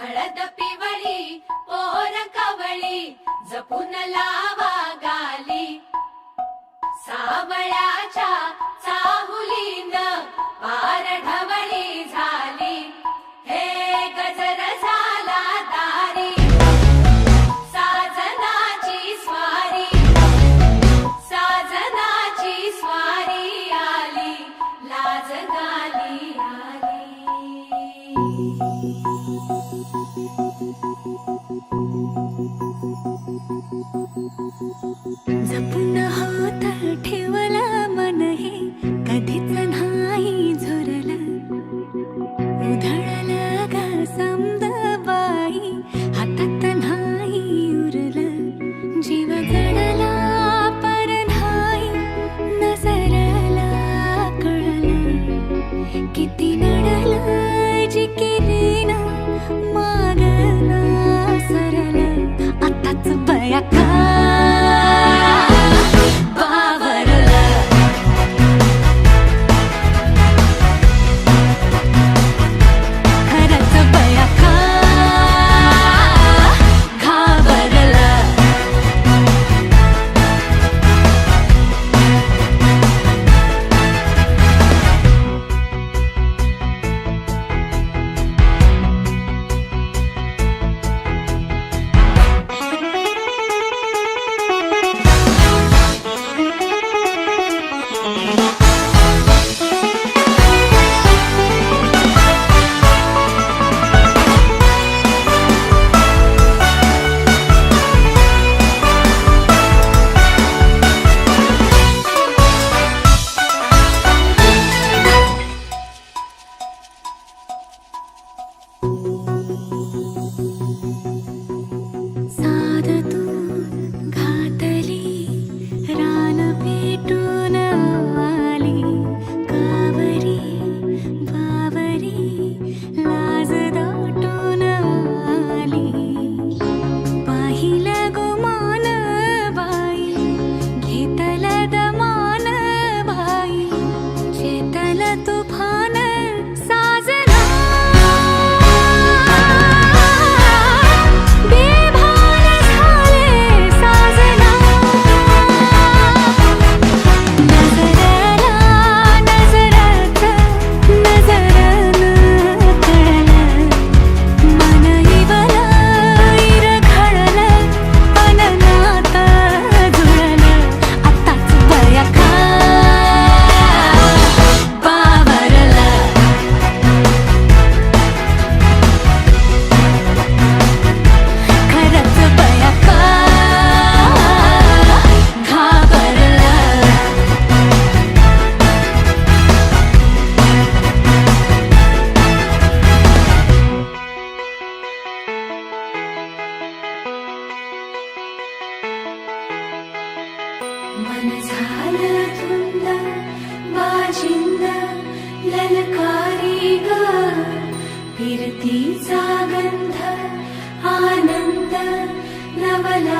हळद पिवळी पोर कवळी जपून लावा गाली. सावळ्याच्या चाहुलीन पार ढवळी झाली. हे गजर झाला दारी. साजनाची स्वारी साजनाची स्वारी आली. लाज गाली आली. जपून होत ठेवला मन हे कधीच नाही झुरला. उधळला मन झालं धुंद बाजिंद ललकारी ग। फिरतीचा गंध आनंद नवलाई ग